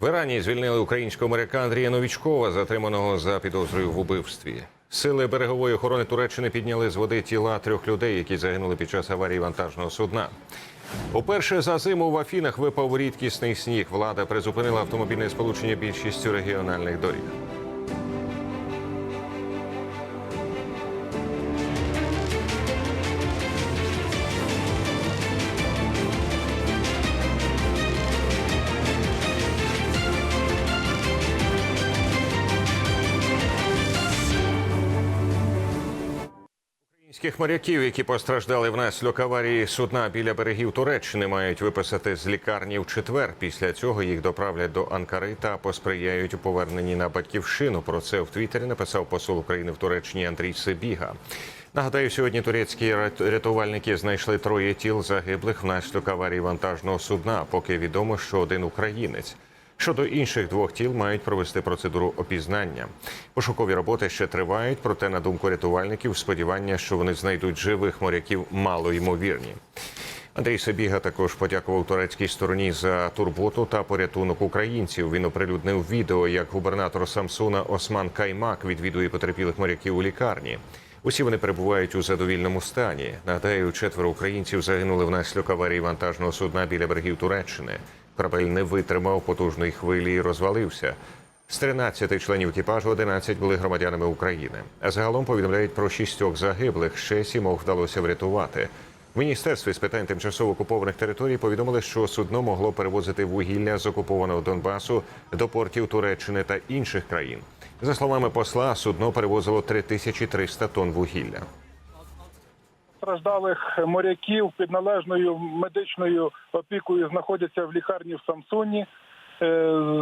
В Ірані звільнили українського моряка Андрія Новічкова, затриманого за підозрою в убивстві. Сили берегової охорони Туреччини підняли з води тіла трьох людей, які загинули під час аварії вантажного судна. Уперше за зиму в Афінах випав рідкісний сніг. Влада призупинила автомобільне сполучення більшістю регіональних доріг. Українських моряків, які постраждали внаслідок аварії судна біля берегів Туреччини, мають виписати з лікарні в четвер. Після цього їх доправлять до Анкари та посприяють у поверненні на батьківщину. Про це в Твіттері написав посол України в Туреччині Андрій Сибіга. Нагадаю, сьогодні турецькі рят- рятувальники знайшли троє тіл загиблих внаслідок аварії вантажного судна. Поки відомо, що один українець. Щодо інших двох тіл мають провести процедуру опізнання. Пошукові роботи ще тривають, проте, на думку рятувальників, сподівання, що вони знайдуть живих моряків, мало ймовірні. Андрій Сабіга також подякував турецькій стороні за турботу та порятунок українців. Він оприлюднив відео, як губернатор Самсуна Осман Каймак відвідує потерпілих моряків у лікарні. Усі вони перебувають у задовільному стані. Нагадаю, четверо українців загинули внаслідок аварії вантажного судна біля берегів Туреччини. Корабель не витримав потужної хвилі і розвалився. З 13 членів екіпажу 11 були громадянами України. А загалом повідомляють про шістьох загиблих. Ще сімох вдалося врятувати. В міністерстві з питань тимчасово окупованих територій повідомили, що судно могло перевозити вугілля з окупованого Донбасу до портів Туреччини та інших країн. За словами посла, судно перевозило 3300 тонн вугілля. Страждалих моряків під належною медичною опікою знаходяться в лікарні в Самсуні. Е,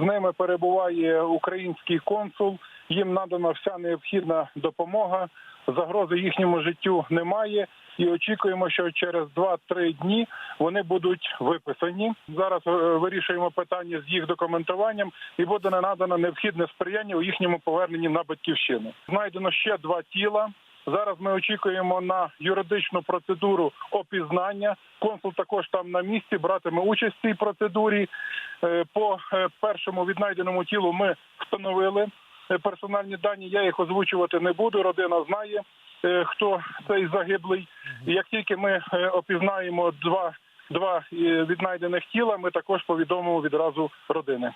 З ними перебуває український консул. Їм надана вся необхідна допомога. Загрози їхньому життю немає, і очікуємо, що через 2-3 дні вони будуть виписані. Зараз е, вирішуємо питання з їх документуванням, і буде надано необхідне сприяння у їхньому поверненні на батьківщину. Знайдено ще два тіла. Зараз ми очікуємо на юридичну процедуру опізнання. Консул також там на місці братиме участь в цій процедурі. Е, По е, першому віднайденому тілу ми встановили е, персональні дані. Я їх озвучувати не буду. Родина знає, хто цей загиблий. Як тільки ми опізнаємо два, два віднайдених тіла, ми також повідомимо відразу родини.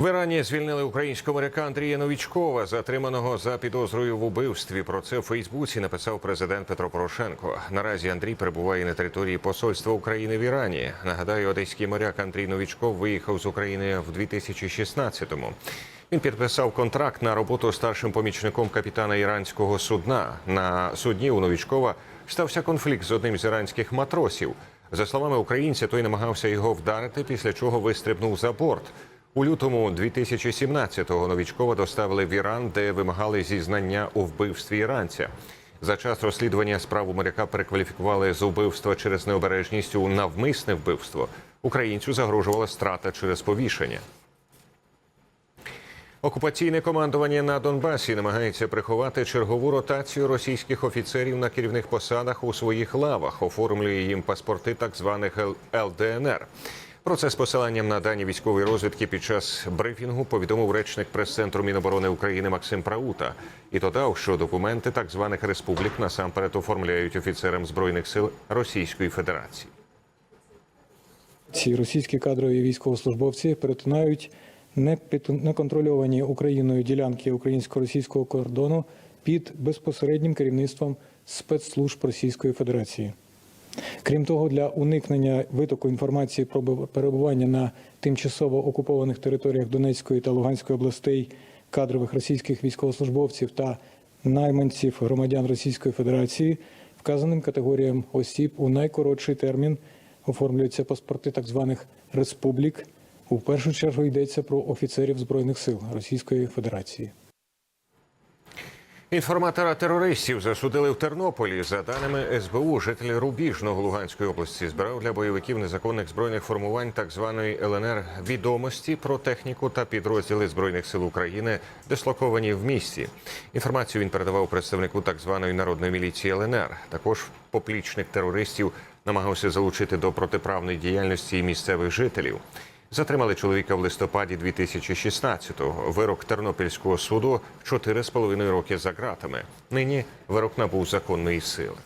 В Ірані звільнили українського моряка Андрія Новічкова, затриманого за підозрою в убивстві. Про це в Фейсбуці написав президент Петро Порошенко. Наразі Андрій перебуває на території посольства України в Ірані. Нагадаю, одеський моряк Андрій Новічков виїхав з України в 2016-му. Він підписав контракт на роботу старшим помічником капітана іранського судна. На судні у Новічкова стався конфлікт з одним з іранських матросів. За словами українця, той намагався його вдарити, після чого вистрибнув за борт. У лютому 2017-го Новічкова доставили в Іран, де вимагали зізнання у вбивстві іранця. За час розслідування справу моряка перекваліфікували з убивства через необережність у навмисне вбивство. Українцю загрожувала страта через повішення. Окупаційне командування на Донбасі намагається приховати чергову ротацію російських офіцерів на керівних посадах у своїх лавах, оформлює їм паспорти так званих ЛДНР. Про це з посиланням на дані військової розвідки під час брифінгу повідомив речник прес-центру Міноборони України Максим Праута і додав, що документи так званих республік насамперед оформляють офіцерам збройних сил Російської Федерації. Ці російські кадрові військовослужбовці перетинають неконтрольовані Україною ділянки українсько-російського кордону під безпосереднім керівництвом спецслужб Російської Федерації. Крім того, для уникнення витоку інформації про перебування на тимчасово окупованих територіях Донецької та Луганської областей кадрових російських військовослужбовців та найманців громадян Російської Федерації вказаним категоріям осіб у найкоротший термін оформлюються паспорти так званих республік. У першу чергу йдеться про офіцерів збройних сил Російської Федерації. Інформатора терористів засудили в Тернополі. За даними СБУ, житель Рубіжного Луганської області збирав для бойовиків незаконних збройних формувань так званої ЛНР відомості про техніку та підрозділи збройних сил України, дислоковані в місті. Інформацію він передавав представнику так званої народної міліції ЛНР. Також поплічник терористів намагався залучити до протиправної діяльності місцевих жителів. Затримали чоловіка в листопаді 2016-го. Вирок Тернопільського суду 4,5 роки за ґратами. Нині вирок набув законної сили.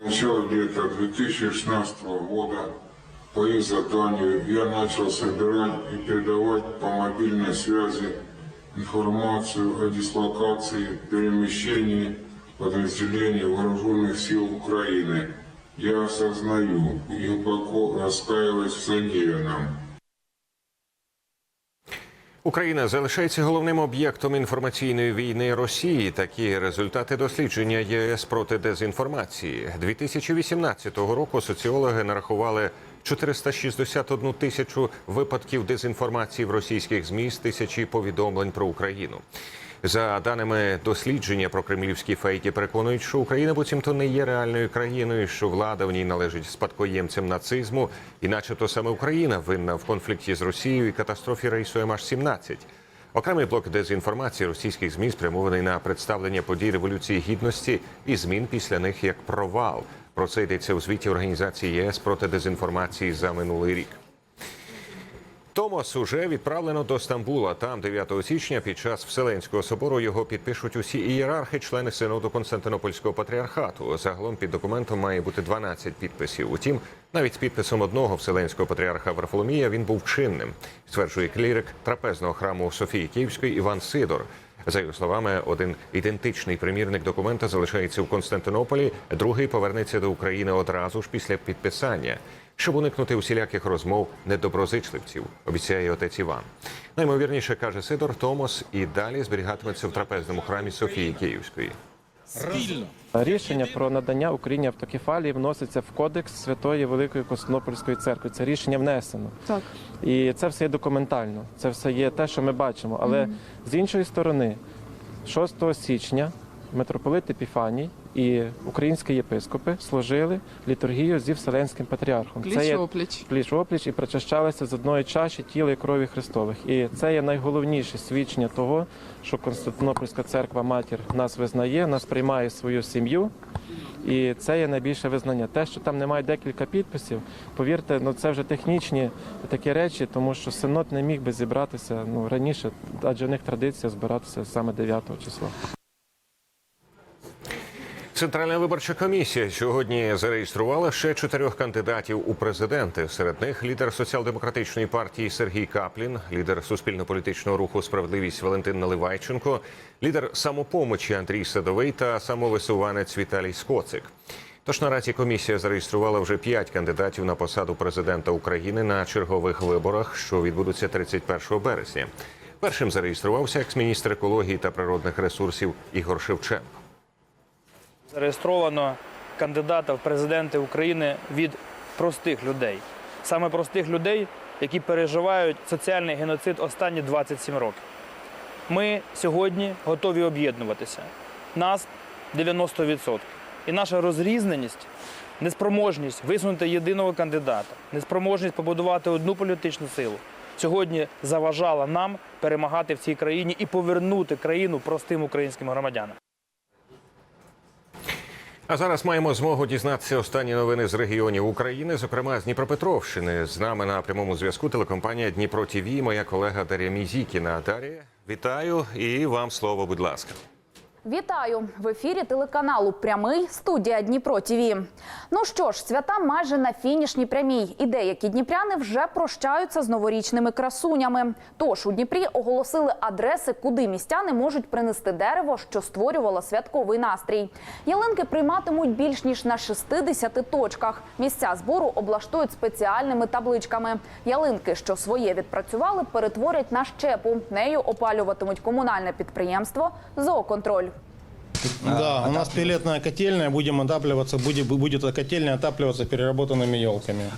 Начало где-то 2016 года по их заданию я начал собирать и передавать по мобильной связи информацию о дислокации, перемещении подразделений вооруженных сил Украины. Я осознаю и глубоко раскаиваюсь в содеянном. Україна залишається головним об'єктом інформаційної війни Росії. Такі результати дослідження ЄС проти дезінформації 2018 року. Соціологи нарахували 461 тисячу випадків дезінформації в російських змі з тисячі повідомлень про Україну. За даними дослідження про кремлівські фейки, переконують, що Україна буцімто не є реальною країною, що влада в ній належить спадкоємцям нацизму, і начебто саме Україна винна в конфлікті з Росією і катастрофі рейсу МH17. Окремий блок дезінформації російських змі спрямований на представлення подій революції гідності і змін після них як провал. Про це йдеться у звіті організації ЄС проти дезінформації за минулий рік. Томос уже відправлено до Стамбула. Там 9 січня під час Вселенського собору його підпишуть усі ієрархи, члени синоду Константинопольського патріархату. Загалом під документом має бути 12 підписів. Утім, навіть з підписом одного вселенського патріарха Варфоломія він був чинним, стверджує клірик трапезного храму Софії Київської Іван Сидор. За його словами, один ідентичний примірник документа залишається у Константинополі, другий повернеться до України одразу ж після підписання, щоб уникнути усіляких розмов недоброзичливців, обіцяє отець Іван. Наймовірніше каже Сидор Томос і далі зберігатиметься в трапезному храмі Софії Київської. Рішення про надання Україні автокефалії вноситься в кодекс Святої Великої Константинопольської церкви. Це рішення внесено. Так. І це все є документально. Це все є те, що ми бачимо. Але з іншої сторони, 6 січня митрополит Епіфаній і українські єпископи служили літургію зі Вселенським патріархом. Це є Пліч-опліч. пліч опліч і причащалися з одної чаші тіла і крові Христових. І це є найголовніше свідчення того, що Константинопольська церква матір нас визнає, нас приймає свою сім'ю. І це є найбільше визнання. Те, що там немає декілька підписів, повірте, ну це вже технічні такі речі, тому що синод не міг би зібратися ну раніше, адже в них традиція збиратися саме 9 числа. Центральна виборча комісія сьогодні зареєструвала ще чотирьох кандидатів у президенти. Серед них лідер соціал-демократичної партії Сергій Каплін, лідер суспільно-політичного руху Справедливість Валентин Наливайченко, лідер самопомочі Андрій Садовий та самовисуванець Віталій Скоцик. Тож наразі комісія зареєструвала вже п'ять кандидатів на посаду президента України на чергових виборах, що відбудуться 31 березня. Першим зареєструвався екс-міністр екології та природних ресурсів Ігор Шевченко. Зареєстровано кандидата в президенти України від простих людей, саме простих людей, які переживають соціальний геноцид останні 27 років. Ми сьогодні готові об'єднуватися. Нас 90%. І наша розрізненість, неспроможність висунути єдиного кандидата, неспроможність побудувати одну політичну силу сьогодні заважала нам перемагати в цій країні і повернути країну простим українським громадянам. А зараз маємо змогу дізнатися останні новини з регіонів України, зокрема з Дніпропетровщини. З нами на прямому зв'язку телекомпанія Дніпро ТІВІ, моя колега Дар'я Мізікіна. Дар'я, вітаю і вам слово, будь ласка. Вітаю в ефірі телеканалу Прямий студія Дніпро ТІВІ. Ну що ж, свята майже на фінішній прямій. І деякі дніпряни вже прощаються з новорічними красунями. Тож у Дніпрі оголосили адреси, куди містяни можуть принести дерево, що створювало святковий настрій. Ялинки прийматимуть більш ніж на 60 точках. Місця збору облаштують спеціальними табличками. Ялинки, що своє відпрацювали, перетворять на щепу. Нею опалюватимуть комунальне підприємство «Зооконтроль». Да, у нас пеллетная котельная, будем отапливаться, будет, будет эта котельная отапливаться переработанными елками.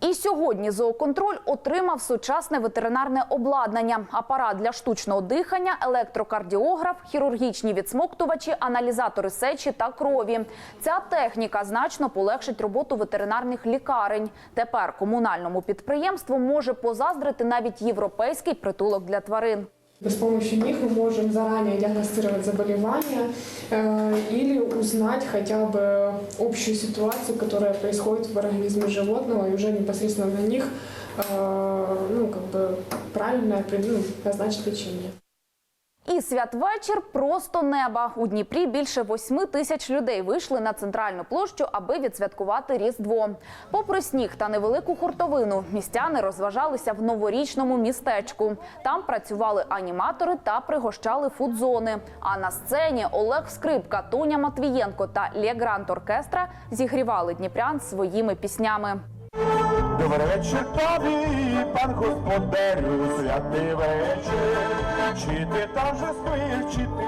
І сьогодні зооконтроль отримав сучасне ветеринарне обладнання: апарат для штучного дихання, електрокардіограф, хірургічні відсмоктувачі, аналізатори сечі та крові. Ця техніка значно полегшить роботу ветеринарних лікарень. Тепер комунальному підприємству може позаздрити навіть європейський притулок для тварин. С помощью них мы можем заранее диагностировать заболевания э, или узнать хотя бы общую ситуацию, которая происходит в организме животного, и уже непосредственно на них э, ну, как бы правильно ну, назначить лечение. І святвечір просто неба. У Дніпрі більше восьми тисяч людей вийшли на центральну площу, аби відсвяткувати Різдво. Попри сніг та невелику хуртовину, містяни розважалися в новорічному містечку. Там працювали аніматори та пригощали фудзони. А на сцені Олег Скрипка, Тоня Матвієнко та Лє Грант Оркестра зігрівали дніпрян своїми піснями. Добрий вечір тобі, пан господарю, святий вечір. Чи ти там же спиш, чи ти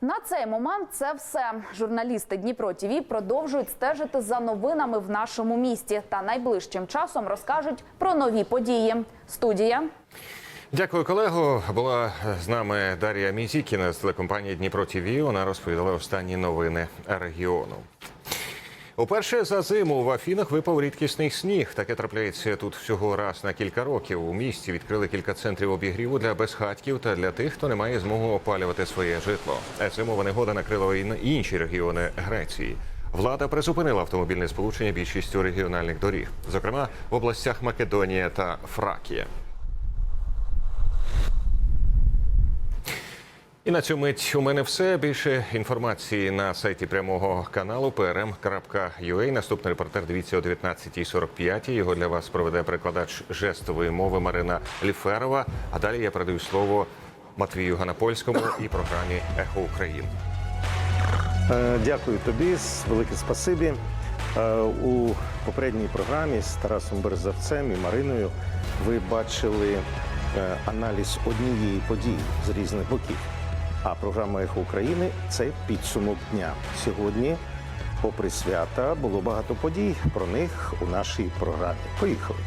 На цей момент це все. Журналісти Дніпро ТІВІ продовжують стежити за новинами в нашому місті та найближчим часом розкажуть про нові події. Студія. Дякую, колего. Була з нами Дар'я Мізікіна з телекомпанії Дніпро ТІВІ. Вона розповідала останні новини регіону. Уперше за зиму в Афінах випав рідкісний сніг. Таке трапляється тут всього раз на кілька років. У місті відкрили кілька центрів обігріву для безхатків та для тих, хто не має змоги опалювати своє житло. Зимова негода накрила і інші регіони Греції. Влада призупинила автомобільне сполучення більшістю регіональних доріг, зокрема в областях Македонія та Фракія. І на цю мить у мене все. Більше інформації на сайті прямого каналу prm.ua. Наступний репортер дивіться о 19.45. Його для вас проведе перекладач жестової мови Марина Ліферова. А далі я передаю слово Матвію Ганапольському і програмі Ехо України. Е, Дякую тобі, велике спасибі. Е, У попередній програмі з Тарасом Березавцем і Мариною ви бачили е, аналіз однієї події з різних боків. А програма Ехо України це підсумок дня. Сьогодні, попри свята, було багато подій. Про них у нашій програмі. Поїхали.